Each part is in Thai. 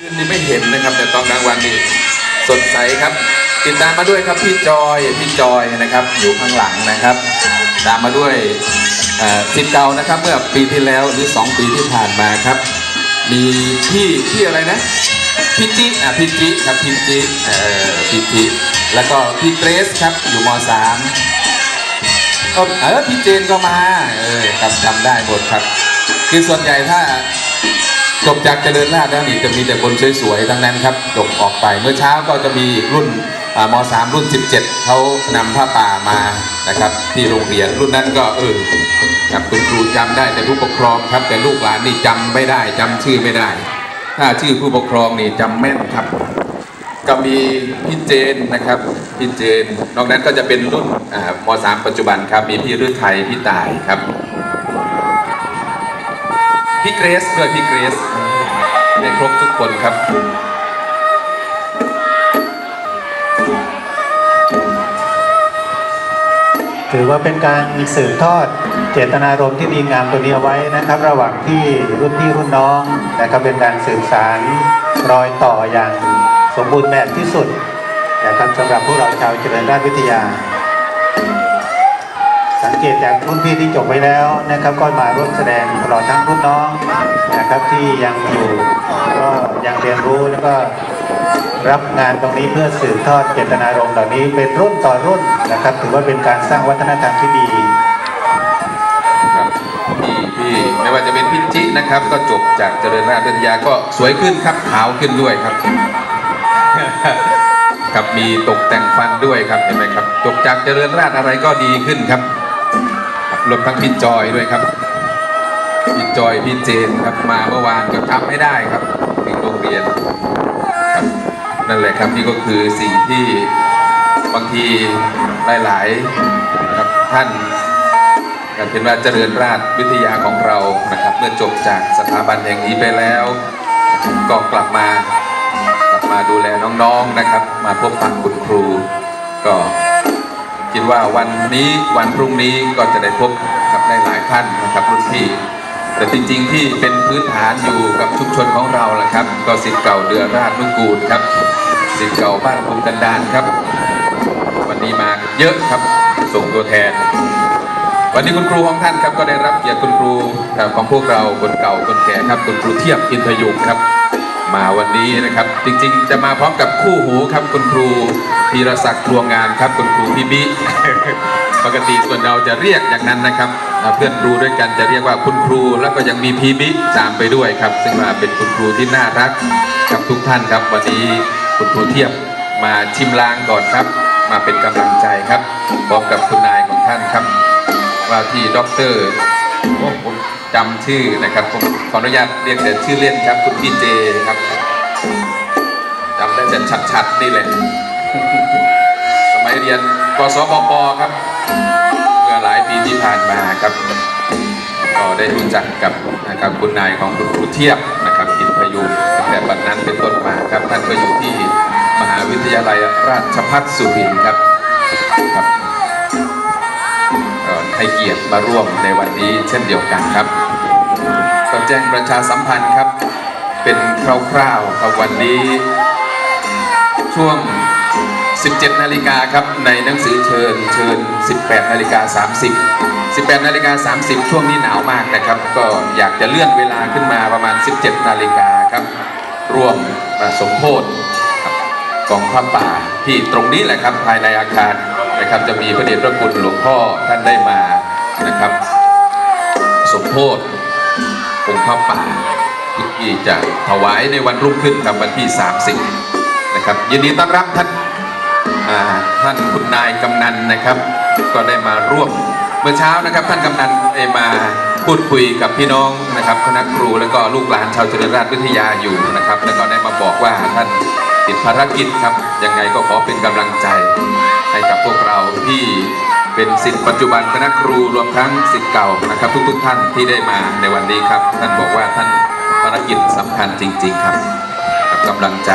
คืนนี้ไม่เห็นนะครับ แต่ตอนกลางวันนี่สดใสครับ ติดตามมาด้วยครับพี่จอยพี่จอยนะครับ อยู่ข้างหลังนะครับ ตามมาด้วยเอ่อสิทธิ์เก่านะครับ เมื่อปีที่แล้วหรือ 2 ปีที่ผ่านมาครับ มีพี่พี่อะไรนะพี่จิอะพี่จิครับพี่จิเอ่อพี่จิแล้วก็พี่เกรซครับอยู่มสามก็เออพี่เจนก็มาเออครับจำได้หมดครับ คือส่วนใหญ่ถ้า จบจากเจริญราษฎร์แล้วนี่จะมีแต่คนสวยๆทั้งนั้นครับจบออกไปเมื่อเช้าก็จะมีรุ่นมสามรุ่น 17 เขานำผ้าป่ามานะครับ ที่โรงเรียนรุ่นนั้นก็เออครับคุณครูจำได้แต่ผู้ปกครองครับ แต่ลูกหลานนี่จำไม่ได้จำชื่อไม่ได้ ถ้าชื่อผู้ปกครองนี่จำแม่นครับ ก็มีพี่เจนนะครับพี่เจน นอกนั้นก็จะเป็นรุ่นมสามปัจจุบันครับ มีพี่ฤทัยพี่ตายครับ พี่เกรซด้วยพี่เกรซได้ครบทุกคนครับถือว่าเป็นการสืบทอดเจตนารมณ์ที่ดีงามตัวนี้เอาไว้นะครับ ระหว่างที่รุ่นพี่รุ่นน้องนะครับเป็นการสืบสารรอยต่ออย่างสมบูรณ์แบบที่สุดนะครับสำหรับพวกเราชาวเจริญราชวิทยา สังเกตจากรุ่นพี่ที่จบไปแล้วนะครับ ก็มาร่วมแสดงตลอดทั้งรุ่นน้องนะครับที่ยังอยู่ก็ยังเรียนรู้แล้วก็รับงานตรงนี้เพื่อสืบทอดเจตนารมณ์เหล่านี้เป็นรุ่นต่อรุ่นนะครับ ถือว่าเป็นการสร้างวัฒนธรรมที่ดีครับพี่พี่ไม่ว่าจะเป็นพี่จินะครับ ก็จบจากเจริญราชวิทยาก็สวยขึ้นครับขาวขึ้นด้วยครับครับมีตกแต่งฟันด้วยครับเห็นไหมครับจบจากเจริญราชอะไรก็ดีขึ้นครับ รวมทั้งพี่จอยด้วยครับ พี่จอยพี่เจนครับมาเมื่อวานก็จำไม่ได้ครับถึงโรงเรียนครับนั่นแหละครับนี่ก็คือสิ่งที่บางทีหลายๆครับท่านก็เป็นว่าเจริญราชวิทยาของเรานะครับ เมื่อจบจากสถาบันแห่งนี้ไปแล้วก็กลับมากลับมาดูแลน้องๆนะครับ มาพบปะคุณครูก็ ว่าวันนี้วันพรุ่งนี้ก็จะได้พบกับหลายท่านนะครับรุ่นพี่ แต่จริงๆที่เป็นพื้นฐานอยู่กับชุมชนของเราแหละครับ ก็สิทธิ์เก่าเดือราชนุกูลครับสิทธิ์เก่าบ้านภูมกันดานครับ วันนี้มาเยอะครับส่งตัวแทน วันนี้คุณครูของท่านครับก็ได้รับเกียรติคุณครูของพวกเราคนเก่าคนแก่ครับคุณครูเทียบอินทยุงครับ มาวันนี้นะครับ จริงๆ จะมาพร้อมกับคู่หูครับคุณครูพีรศักดิ์พวงงานครับคุณครูพี่บิปกติส่วนเราจะเรียกอย่างนั้นนะครับ เพื่อนครูด้วยกันจะเรียกว่าคุณครู แล้วก็ยังมีพีบิตามไปด้วยครับ ซึ่งว่าเป็นคุณครูที่น่ารักกับทุกท่านครับ วันนี้คุณครูเทียบมาชิมลางก่อนครับ มาเป็นกำลังใจครับพร้อมกับคุณนายของท่านครับ ว่าที่ด็อกเตอร์โอ้ผม จำชื่อนะครับผมขออนุญาตเรียกแต่ชื่อเล่นครับ คุณพี่เจครับจำได้แต่ชัดๆนี่แหละสมัยเรียนกศปปครับ เมื่อหลายปีที่ผ่านมาครับก็ได้รู้จักกับนะครับคุณนายของคุณครูเทียบนะครับอินพยุงตั้งแต่บัดนั้นเป็นต้นมาครับท่านก็อยู่ที่มหาวิทยาลัยราชภัฏสุรินทร์ครับครับก็ให้เกียรติมาร่วมในวันนี้เช่นเดียวกันครับ ต้อแจ้งประชาสัมพันธ์ครับ เป็นคร่าวๆครับวันนี้ ช่วง 17 นาฬิกาครับในหนังสือเชิญเชิญ 18 นาฬิกา 30 18 นาฬิกา 30 ช่วงนี้หนาวมากนะครับ ก็อยากจะเลื่อนเวลาขึ้นมาประมาณ 17 นาฬิกาครับ ร่วมมาสมโพธิครับกองผ้าป่าที่ตรงนี้แหละครับภายในอาคารนะครับ จะมีพระเดชพระคุณหลวงพ่อท่านได้มานะครับ สมโพธิ องค์พระป่าที่จะถวายในวันรุ่งขึ้นครับวันที่ 30 นะครับ ยินดีต้อนรับท่านท่านคุณนายกำนันนะครับ ก็ได้มาร่วมเมื่อเช้านะครับ ท่านกำนันได้มาพูดคุยกับพี่น้องนะครับ คณะครูแล้วก็ลูกหลานชาวจริญราชวิทยาอยู่นะครับ แล้วก็ได้มาบอกว่าท่านติดภารกิจครับยังไงก็ขอเป็นกำลังใจให้กับพวกเราที่ เป็นสิทธิ์ปัจจุบันคณะครูรวมทั้งสิทธิ์เก่านะครับ ทุกๆทท่านที่ได้มาในวันนี้ครับ ท่านบอกว่าท่านภารกิจสำคัญจริง ๆครับกับกำลังใจ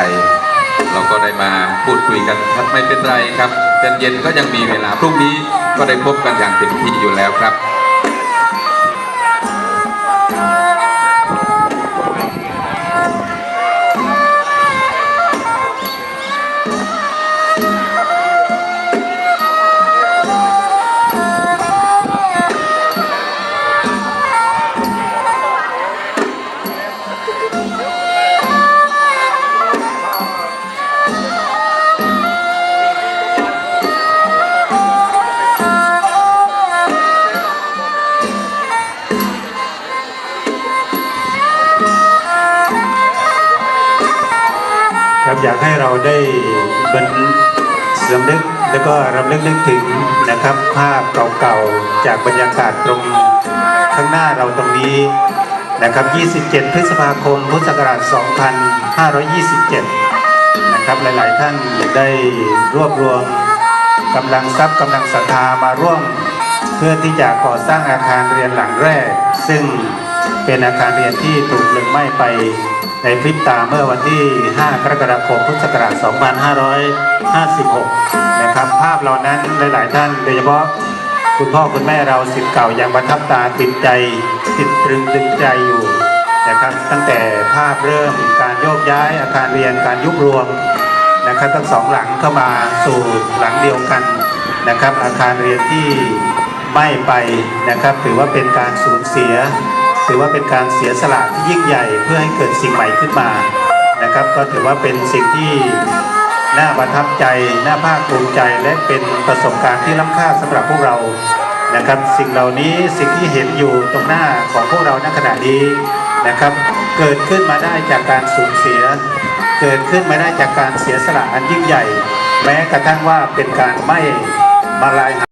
เราก็ได้มาพูดคุยกันครับไม่เป็นไรครับเย็นเย็นๆก็ยังมีเวลาพรุ่งนี้ก็ได้พบกันอย่างเต็มที่อยู่แล้วครับ อยากให้เราได้บันสำนึกแล้วก็รำลึกนึกถึงนะครับ ภาพเก่าๆ จากบรรยากาศตรงข้างหน้าเราตรงนี้นะครับ 27 พฤษภาคม พุทธศักราช 2527 นะครับ หลายๆท่านได้รวบรวมกำลังทรัพย์กำลังศรัทธามาร่วม เพื่อที่จะก่อสร้างอาคารเรียนหลังแรก ซึ่งเป็นอาคารเรียนที่ถูกเพลิงไหม้ไป ในพริบตาเมื่อวันที่ 5 กรกฎาคม พุทธศักราช 2556 นะครับ ภาพเหล่านั้นหลาย ๆ ท่านโดยเฉพาะคุณพ่อคุณแม่เราสิทธิ์เก่ายังประทับตาติดใจ ติดตรึงตึงใจอยู่นะครับ ตั้งแต่ภาพเริ่มการโยกย้ายอาคารเรียนการยุบรวมนะครับทั้งสองหลังเข้ามาสู่หลังเดียวกันนะครับ อาคารเรียนที่ไม้ไปนะครับ ถือว่าเป็นการสูญเสีย ถือว่าเป็นการเสียสละที่ยิ่งใหญ่เพื่อให้เกิดสิ่งใหม่ขึ้นมานะครับ ก็ถือว่าเป็นสิ่งที่น่าประทับใจน่าภาคภูมิใจและเป็นประสบการณ์ที่ล้ำค่าสำหรับพวกเรานะครับ สิ่งเหล่านี้สิ่งที่เห็นอยู่ตรงหน้าของพวกเราณขณะนี้นะครับ เกิดขึ้นมาได้จากการสูญเสีย เกิดขึ้นมาได้จากการเสียสละอันยิ่งใหญ่ แม้กระทั่งว่าเป็นการไม่มาลาย